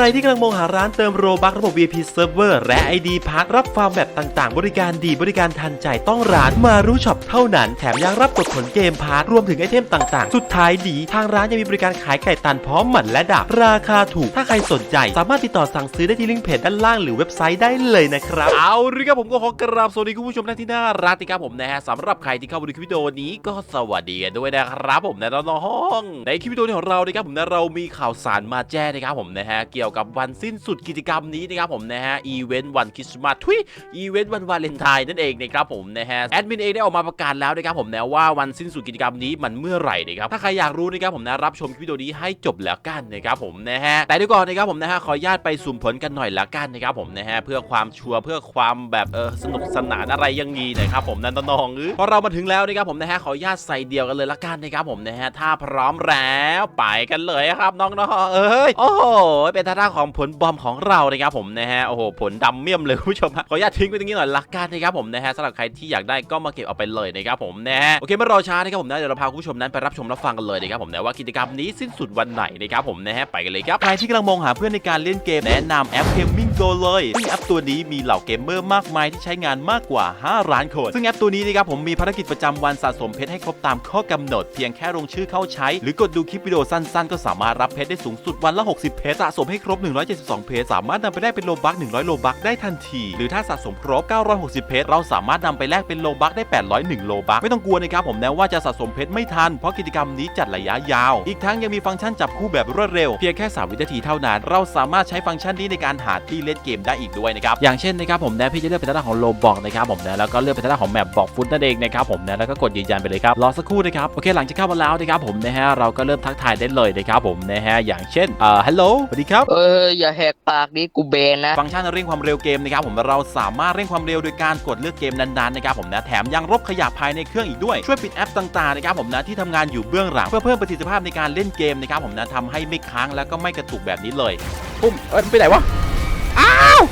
รที่กำลังมองหาร้านเติมโรบักระบบ VIP Server และ ID พักรับฟาร์มแบบต่างๆ บริการดีบริการทันใจต้องร้านมารู้ช็อปเท่านั้น แถมยังรับกดผลเกมพาร์ทรวมถึงไอเทมต่างๆ สุดท้ายดี ทางร้านยังมีบริการขายไก่ตันพร้อมหมันและดาบราคาถูก ถ้าใครสนใจ สามารถติดต่อสั่งซื้อได้ที่ลิงก์เพจด้านล่างหรือเว็บไซต์ได้เลยนะครับ เอาล่ะครับผมก็ขอกราบสวัสดีคุณผู้ชมท่านที่น่ารักนะครับผมนะฮะสำหรับใครที่เข้ามาดูคลิปวิดีโอนี้ก็สวัสดีกันด้วยนะครับผมนะน้องๆในคลิปวิดีโอของเรานะครับผมนะเรามีข่าวสารมาแจ้งนะครับผมนะฮะเกี่ยวกับวันสิ้นสุดกิจกรรมนี้นะครับผมนะฮะอีเวนต์วันคริสต์มาสทุยอีเวนต์วันวาเลนไทน์นั่นเองนะครับผมนะฮะแอดมินเองได้ออกมาประกาศแล้วนะครับผมนะว่าวันสิ้นสุดกิจกรรมนี้มันเมื่อไหร่นะครับถ้าใครอยากรู้นะครับผมนะรับชมคลิปวิดีโอนี้ให้จบแล้วกันนะครับผมนะฮะแต่เดี๋ยวก่อนนะครับผมนะฮะขออนุญาตไปสุ่มผลกันหน่อยละกันนะครับผมนะฮะเพื่อความชัวร์เพื่อความแบบเออสนุกสนานอะไรยังงี้นะครับผมนั่นน้องเออพอเรามาถึงแล้วนะครับผมนะฮะขออนุญาตใส่เดียวกันเลยละกันนะครับผมนะฮะถ้าพร้อมแล้วไปกันเลยครับน้องๆเอ้ยโอ้โหเป็นทาทางของผลบอมของเรานะครับผมนะฮะโอ้โหผลดำเมี่ยมเลยคุณผู้ชมขออนุญาตทิ้งไว้ตรงนี้หน่อยละกันนะครับผมนะฮะสำหรับใครที่อยากได้ก็มาเก็บเอาไปเลยนะครับผมนะฮะโอเคไม่รอช้านะครับผมนะเดี๋ยวเราพาคุณผู้ชมนั้นไปรับชมรับฟังกันเลยนะครับผมนะว่ากิจกรรมนี้สิ้นสุดวันไหนนะครับผมนะฮะไปกันเลยครับใครที่กำลังมองหาเพื่อนในการเล่นเกมแนะนำแอป Gaming Go เลยซึ่งแอปตัวนี้มีเหล่าเกมเมอร์มากมายที่ใช้งานมากกว่า 5 ล้านคนซึ่งแอปตัวนี้นะครับผมมีภารกิจประจำวันสะสมเพชรให้ครบตามข้อกำหนด เพียงแค่ลงชื่อเข้าใช้ หรือกดดูคลิปวิดีโอสั้น ๆ ก็สามารถรับเพชรได้สูงสุดวันละ 60 เพชรสะสมให้ครบ 172 เพชรสามารถนำไปได้เป็นโลบัก 100 โลบักได้ทันที หรือถ้าสะสมครบ 960 เพชรเราสามารถนำไปแลกเป็นโลบักได้ 801 โลบัก ไม่ต้องกลัวนะครับผมนะว่าจะสะสมเพชรไม่ทัน เพราะกิจกรรมนี้จัดระยะยาว อีกทั้งยังมีฟังก์ชันจับคู่แบบรวดเร็ว เพียงแค่ 3 วินาทีเท่านั้น เราสามารถใช้ฟังก์ชันนี้ในการหาที่เล่นเกมได้อีกด้วยนะครับ อย่างเช่นนะครับผมนะพี่จะเลือกเป็นทางด้านของโลบอกนะครับผมนะแล้วก็เลือกเป็นทางด้านของแมปบอกฟุตนั่นเองนะครับผมนะแล้วก็กดยืนยันไปเลยครับรอสักครู่นะครับโอเคหลังจากเข้ามาแล้วนะครับผมนะฮะเราก็เริ่มทักทายได้เลยนะครับผมนะฮะอย่างเช่นเอ่อฮัลโหลสวัสดีครับเอออย่าแหกปากดิกูเบนนะ ฟังก์ชันเร่งความเร็วเกมนะครับผมเราสามารถเร่งความเร็วโดยการกดเลือกเกมนั้นๆนะครับผมนะแถมยังรบขยะภายในเครื่องอีกด้วยช่วยปิดแอปต่างๆนะครับผมนะที่ทำงานอยู่เบื้องหลังเพื่อเพิ่มประสิทธิภาพในการเล่นเกมนะครับผมนะทำให้ไม่ค้างแล้วก็ไม่กระตุกแบบนี้เลยปุ้มเอ้ยไปไหนวะ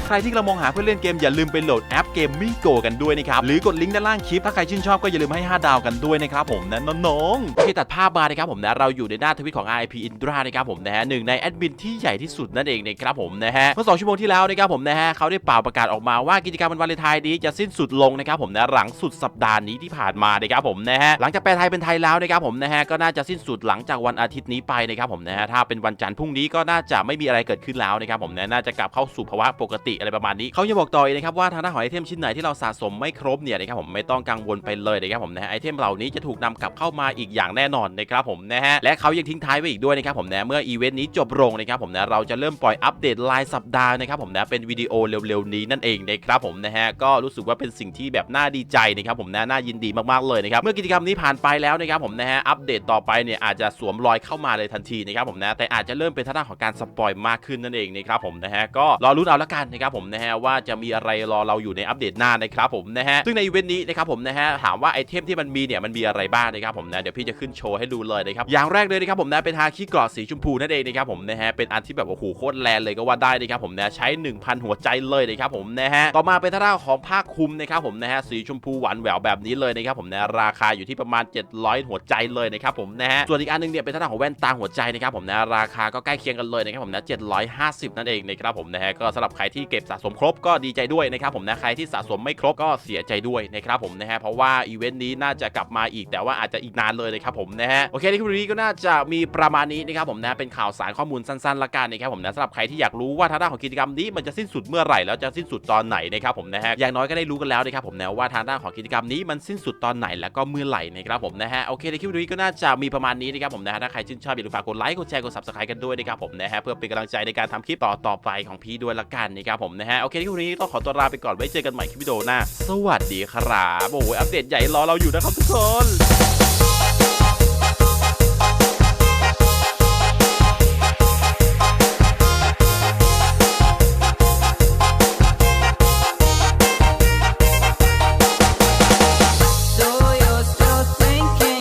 ใครที่กำลังมองหาเพื่อนเล่นเกมอย่าลืมไปโหลดแอปเกมมิ่งโกกันด้วยนะครับ หรือกดลิงก์ด้านล่างคลิป ถ้าใครชื่นชอบก็อย่าลืมให้ 5 ดาวกันด้วยนะครับผมนะน้องๆโอเคตัดภาพมานะครับผมนะเราอยู่ในหน้าทวิตของ RIP Indra นะครับผมนะฮะหนึ่งในแอดมินที่ใหญ่ที่สุดนั่นเองนะครับผมนะฮะเมื่อสองชั่วโมงที่แล้วนะครับผมนะฮะเขาได้เป่าประกาศออกมาว่ากิจกรรมวันวาเลนไทน์นี้จะสิ้นสุดลงนะครับผมนะหลังสุดสัปดาห์นี้ที่ผ่านมานะครับผมนะฮะหลังจากแปลไทยเป็นไทยแล้วนะครับผมนะฮะก็น่าจะสิ้นสุดหลังจากวันอาทิตย์นี้ไปนะครับผมนะฮะถ้าเป็นวันจันทร์พรุ่งนี้ก็น่าจะไม่มีอะไรเกิดขึ้นแล้วนะครับผมนะน่าจะกลับเข้าสู่ภาวะปกติอะไรประมาณนี้เขายังบอกต่ออีกนะครับว่าทางด้านของไอเทมชิ้นไหนที่เราสะสมไม่ครบเนี่ยนะครับผมไม่ต้องกังวลไปเลยนะครับผมนะไอเทมเหล่านี้จะถูกนำกลับเข้ามาอีกอย่างแน่นอนนะครับผมนะฮะและเขายังทิ้งท้ายไว้อีกด้วยนะครับผมนะเมื่ออีเวนต์นี้จบลงนะครับผมนะเราจะเริ่มปล่อยอัปเดตรายสัปดาห์นะครับผมนะเป็นวิดีโอเร็วๆนี้นั่นเองนะครับผมนะฮะก็รู้สึกว่าเป็นสิ่งที่แบบน่าดีใจนะครับผมนะน่ายินดีมากๆเลยนะครับเมื่อกิจกรรมนี้ผ่านไปแล้วนะครับผมนะฮะอัปเดตต่อไปเนี่ยอาจจะสวมรอยเข้ามาเลยทันทีนะครับผมนะแต่อาจจะเริ่มเป็นทางด้านของการสปอยมากขึ้นนั่นเองนะครับผมนะฮะก็รอรุ้นเอาละกันนะครับผมนะฮะว่าจะมีอะไรรอเราอยู่ในอัปเดตหน้านะครับผมนะฮะซึ่งในอีเวนต์นี้นะครับผมนะฮะถามว่าไอเทมที่มันมีเนี่ยมันมีอะไรบ้างนะครับผมนะเดี๋ยวพี่จะขึ้นโชว์ให้ดูเลยนะครับอย่างแรกเลยนะครับผมนะเป็นฮาคิเกราะสีชมพูนั่นเองนะครับผมนะฮะเป็นอันที่แบบโอ้โหโคตรแรงเลยก็ว่าได้นะครับผมนะใช้ 1,000 หัวใจเลยนะครับผมนะฮะต่อมาเป็นทางด้าของผ้าคลุมนะครับผมนะฮะสีชมพูหวานแหววแบบนี้เลยนะครับผมนะราคาอยู่ที่ประมาณ 700 หัวใจเลยนะครับผมนะฮะส่วนอีกอันหนึงเนี่ยเป็นทางด้าของแว่นตาหัวใจนะครับผมนะราคาก็ใกล้เคียงกันเลยนะครับผมนะ750 นั่นเองนะครับผมนะฮะก็สำหรับใครที่เก็บสะสมครบก็ดีใจด้วยนะครับผมนะใครที่สะสมไม่ครบก็เสียใจด้วยนะครับผมนะฮะเพราะว่าอีเวนต์นี้น่าจะกลับมาอีกแต่ว่าอาจจะอีกนานเลยนะครับผมนะฮะโอเคในคลิปนี้ก็น่าจะมีประมาณนี้นะครับผมนะเป็นข่าวสารข้อมูลสั้นๆละกันนะครับผมนะสำหรับใครที่อยากรู้ว่าทางด้านของกิจกรรมนี้มันจะสิ้นสุดเมื่อไหร่แล้วจะสิ้นสุดตอนไหนนะครับผมนะฮะอย่างน้อยก็ได้รู้กันแล้วนะครับผมนะว่าทางด้านของกิจกรรมนี้มันสิ้นสุดตอนไหนแล้วก็เมื่อไหร่นะครับผมนะฮะโอเคในคลิปนี้ก็น่าจะมีประมาณนี้นะครับผมนะฮะถ้าใครชื่นชอบอย่าลืมฝากกดไลค์กดแชร์กด subscribe กันด้วยนะครับผมนะฮะเพื่อเป็นกำลังใจในการทำคลิปต่อต่อไปของพี่ด้วยละกันนะครับผมนะฮะโอเคที่วันนี้ต้องขอตัวลาไปก่อนไว้เจอกันใหม่คลิปวิดีโอหน้า สวัสดีครับโอ้ยอัปเดตใหญ่รอเราอยู่นะครับทุกคน